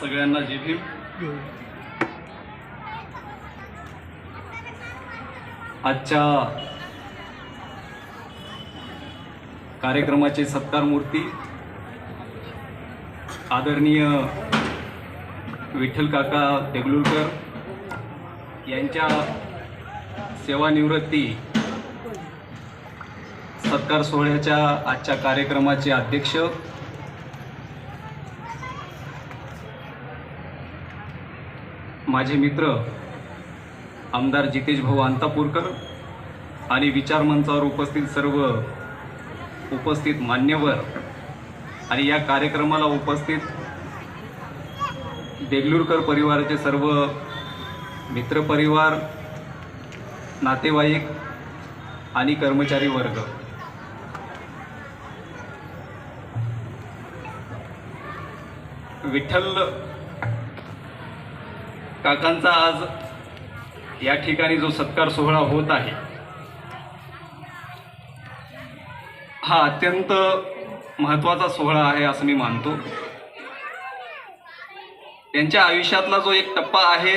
सगळ्यांना जय भीम. आजच्या कार्यक्रमाचे सत्कार मूर्ती आदरणीय विठ्ठल काका देगलूरकर यांच्या सेवानिवृत्ती सत्कार सोहळ्याच्या आजच्या कार्यक्रमाचे अध्यक्ष माझे मित्र आमदार जितेश भाऊ अंतापूरकर आणि विचारमंचावर उपस्थित सर्व उपस्थित मान्यवर आणि या कार्यक्रमाला उपस्थित देगलूरकर परिवाराचे सर्व मित्रपरिवार नातेवाईक आणि कर्मचारी वर्ग. विठ्ठल काकांचा आज या ठिकाणी जो सत्कार सोहळा होत आहे हा अत्यंत महत्त्वाचा सोहळा आहे असं मी मानतो. त्यांच्या आयुष्यातला जो एक टप्पा आहे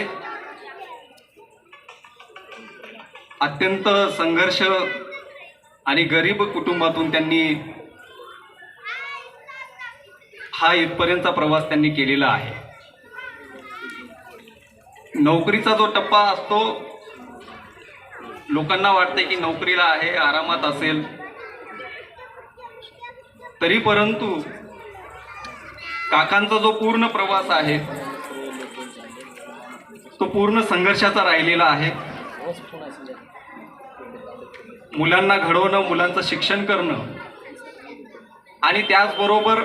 अत्यंत संघर्ष आणि गरीब कुटुंबातून त्यांनी हा इथपर्यंतचा प्रवास त्यांनी केलेला आहे. नोकरीचा जो टप्पा असतो लोकांना वाटते की नोकरीला आहे आरामात असेल. तरी परंतु काकांचा जो पूर्ण प्रवास आहे तो पूर्ण संघर्षाचा राहिलेला आहे. मुलांना घडवणं मुलांचं शिक्षण करणं आणि त्याचबरोबर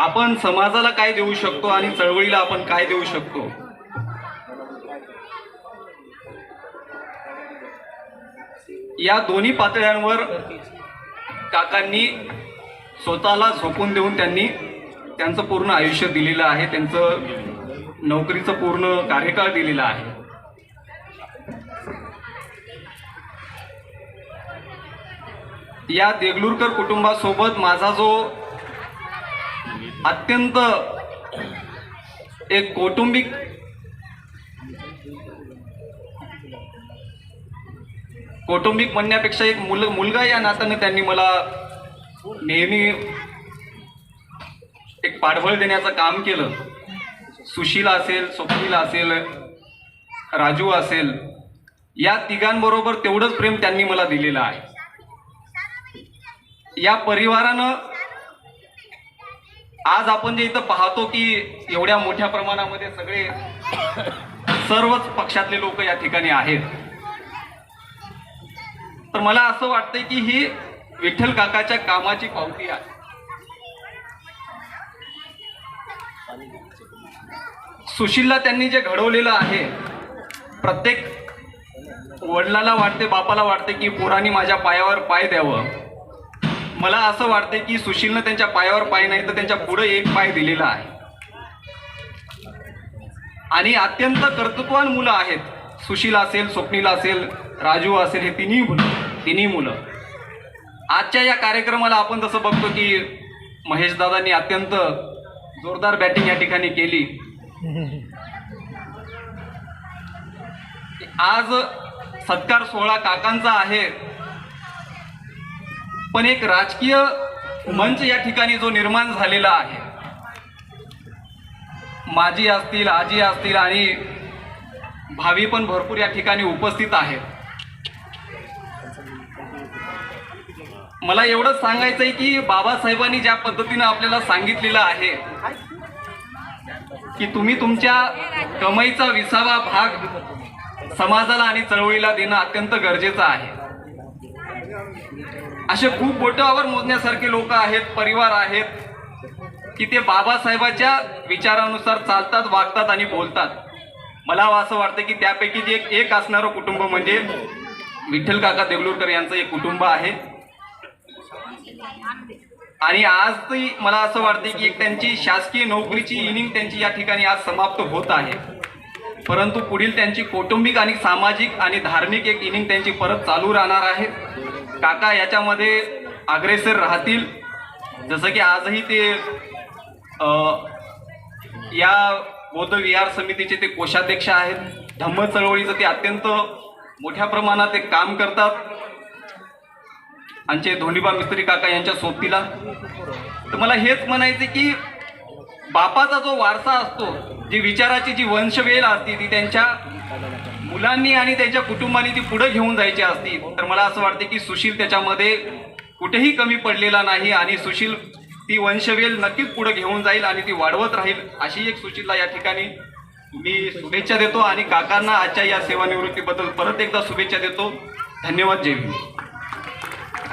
आपण समाजाला काय देऊ शकतो आणि चळवळीला आपण काय देऊ शकतो? या दोन्ही पातळ्यांवर काकांनी स्वतःला झोपून देऊन त्यांनी त्यांचं पूर्ण आयुष्य दिलेलं आहे त्यांचं नोकरीचं पूर्ण कार्यकाळ दिलेला आहे. या देगलूरकर कुटुंबासोबत माझा जो अत्यंत एक कौटुंबिक कौटुंबिक म्हणण्यापेक्षा एक मुल मुलगा या नात्याने त्यांनी मला नेहमी एक पाठबळ देण्याचं काम केलं. सुशीला असेल स्वप्नीला असेल राजू असेल या तिघांबरोबर तेवढंच प्रेम त्यांनी मला दिलेलं आहे. या परिवारानं आज आपण जे इथं पाहतो की एवढ्या मोठ्या प्रमाणामध्ये सगळे सर्वच पक्षातले लोक या ठिकाणी आहेत. तर मला असं वाटतंय की ही विठ्ठल काकाच्या कामाची पावती आहे. सुशीलला त्यांनी जे घडवलेलं आहे प्रत्येक वडिलाला वाटते बापाला वाटते की पोरांनी माझ्या पायावर पाय द्यावं. मला असं वाटते की सुशीलनं त्यांच्या पायावर पाय नाही तर त्यांच्या पुढे एक पाय दिलेला आहे. आणि अत्यंत कर्तृत्वान मुलं आहेत. सुशील असेल स्वप्नील असेल राजू असेल हे तिन्ही मुलं तिन्ही मुलं. आजच्या या कार्यक्रमाला आपण जसं बघतो की महेश दादांनी अत्यंत जोरदार बॅटिंग या ठिकाणी केली. आज सत्कार सोहळा काकांचा आहे. पण एक राजकीय मंच या ठिकाणी जो निर्माण झालेला आहे माजी असतील आजी असतील आणि भावी पण भरपूर या ठिकाणी उपस्थित आहेत. मला एवढंच सांगायचं आहे की बाबासाहेबांनी ज्या पद्धतीनं आपल्याला सांगितलेलं आहे की तुम्ही तुमच्या कमाईचा विसावा भाग समाजाला आणि चळवळीला देणं अत्यंत गरजेचं आहे. असे खूप बोटावर मोजण्यासारखे लोक आहेत परिवार आहेत की ते बाबासाहेबाच्या विचारानुसार चालतात वागतात आणि बोलतात. मला असं वाटतं की त्यापैकी जे एक असणारं कुटुंब म्हणजे विठ्ठल काका देगलूरकर यांचं एक कुटुंब आहे. आणि आज ती मला असं वाटते की एक त्यांची शासकीय नोकरीची इनिंग त्यांची या ठिकाणी आज समाप्त होत आहे. परंतु पुढील त्यांची कौटुंबिक आणि सामाजिक आणि धार्मिक एक इनिंग त्यांची परत चालू राहणार आहे. काका याच्यामध्ये अग्रेसर राहतील. जसं की आजही ते या बौद्ध विहार समितीचे ते कोषाध्यक्ष आहेत. धम्म चळवळीचं ते अत्यंत मोठ्या प्रमाणात एक काम करतात. आमचे धोंडीबा मिस्त्री काका यांच्या सोबतीला. तर मला हेच म्हणायचे की बापाचा जो वारसा असतो जी विचाराची जी वंशवेल असते ती त्यांच्या मुलांनी आणि त्यांच्या कुटुंबानी ती पुढे घेऊन जायची असती. तर मला असं वाटते की सुशील त्याच्यामध्ये कुठेही कमी पडलेला नाही आणि सुशील ती वंशवेल नक्कीच पुढे घेऊन जाईल आणि ती वाढवत राहील अशी एक सुशीलला या ठिकाणी मी शुभेच्छा देतो. आणि काकांना आजच्या या सेवानिवृत्तीबद्दल परत एकदा शुभेच्छा देतो. धन्यवाद जय भीम